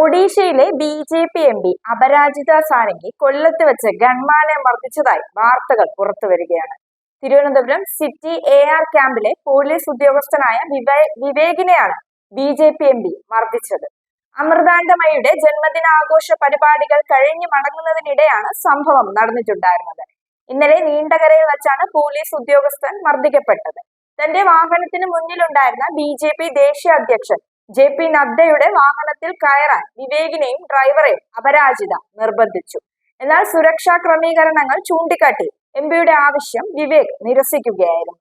ഒഡീഷയിലെ B J P M P Aparajita Sarangi കൊല്ലത്ത് വെച്ച് ഗൺമാനെ മർദ്ദിച്ചതായി വാർത്തകൾ പുറത്തു വരികയാണ് തിരുവനന്തപുരം സിറ്റി എ ആർ ക്യാമ്പിലെ പോലീസ് ഉദ്യോഗസ്ഥനായ വിവേ- വിവേകിനെയാണ് B J P M P മർദ്ദിച്ചത്. അമൃതാണ്ടമയുടെ ജന്മദിനാഘോഷ പരിപാടികൾ കഴിഞ്ഞു മടങ്ങുന്നതിനിടെയാണ് സംഭവം നടന്നിട്ടുണ്ടായിരുന്നത്. ഇന്നലെ നീണ്ടകരയിൽ വെച്ചാണ് പോലീസ് ഉദ്യോഗസ്ഥൻ മർദ്ദിക്കപ്പെട്ടത്. തന്റെ വാഹനത്തിന് മുന്നിലുണ്ടായിരുന്ന ബി ജെ പി ദേശീയ അധ്യക്ഷൻ ജെ പി നദ്ദയുടെ വാഹനത്തിൽ കയറാൻ വിവേകിനെയും ഡ്രൈവറെയും അപരാജിത നിർബന്ധിച്ചു. എന്നാൽ സുരക്ഷാ ക്രമീകരണങ്ങൾ ചൂണ്ടിക്കാട്ടി എം പിയുടെ ആവശ്യം വിവേക് നിരസിക്കുകയായിരുന്നു.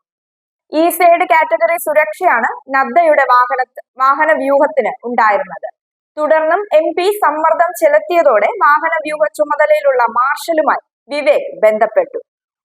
ഈ സൈഡ് കാറ്റഗറി സുരക്ഷയാണ് നദ്ദയുടെ വാഹന വാഹന വ്യൂഹത്തിന് ഉണ്ടായിരുന്നത്. തുടർന്നും എം പി സമ്മർദ്ദം ചെലുത്തിയതോടെ വാഹന വ്യൂഹ ചുമതലയിലുള്ള മാർഷലുമായി വിവേക് ബന്ധപ്പെട്ടു.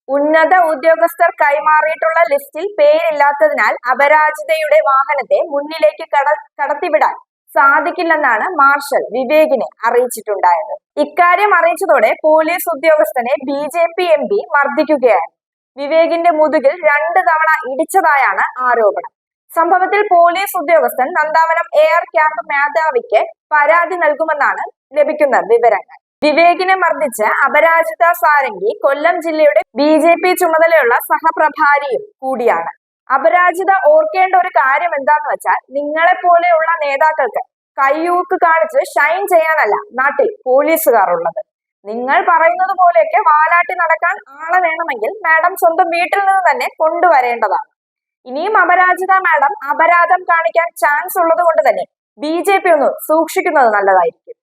ഉന്നത ഉദ്യോഗസ്ഥർ കൈമാറിയിട്ടുള്ള ലിസ്റ്റിൽ പേരില്ലാത്തതിനാൽ അപരാജിതയുടെ വാഹനത്തെ മുന്നിലേക്ക് കട കടത്തിവിടാൻ സാധിക്കില്ലെന്നാണ് മാർഷൽ വിവേകിനെ അറിയിച്ചിട്ടുണ്ടായത്. ഇക്കാര്യം അറിയിച്ചതോടെ പോലീസ് ഉദ്യോഗസ്ഥനെ B J P M P മർദ്ദിക്കുകയായിരുന്നു. വിവേകിന്റെ മുതുകിൽ രണ്ട് തവണ ഇടിച്ചതായാണ് ആരോപണം. സംഭവത്തിൽ പോലീസ് ഉദ്യോഗസ്ഥൻ നന്ദാവനം എയർ ക്യാമ്പ് മേധാവിക്ക് പരാതി നൽകുമെന്നാണ് ലഭിക്കുന്ന വിവരങ്ങൾ. വിവേകിനെ മർദ്ദിച്ച് അപരാജിത സാരംഗി കൊല്ലം ജില്ലയുടെ ബി ജെ പി ചുമതലയുള്ള സഹപ്രഭാരിയും കൂടിയാണ്. അപരാജിത ഓർക്കേണ്ട ഒരു കാര്യം എന്താന്ന് വെച്ചാൽ നിങ്ങളെ പോലെയുള്ള നേതാക്കൾക്ക് കയ്യൂക്ക് കാണിച്ച് ഷൈൻ ചെയ്യാനല്ല നാട്ടിൽ പോലീസുകാർ ഉള്ളത് നിങ്ങൾ പറയുന്നത് പോലെയൊക്കെ വാലാട്ടി നടക്കാൻ ആളെ വേണമെങ്കിൽ മാഡം സ്വന്തം വീട്ടിൽ നിന്ന് തന്നെ കൊണ്ടുവരേണ്ടതാണ്. ഇനിയും അപരാജിത മാഡം അപരാധം കാണിക്കാൻ ചാൻസ് ഉള്ളത് കൊണ്ട് തന്നെ ബി ജെ പി ഒന്ന് സൂക്ഷിക്കുന്നത് നല്ലതായിരിക്കും.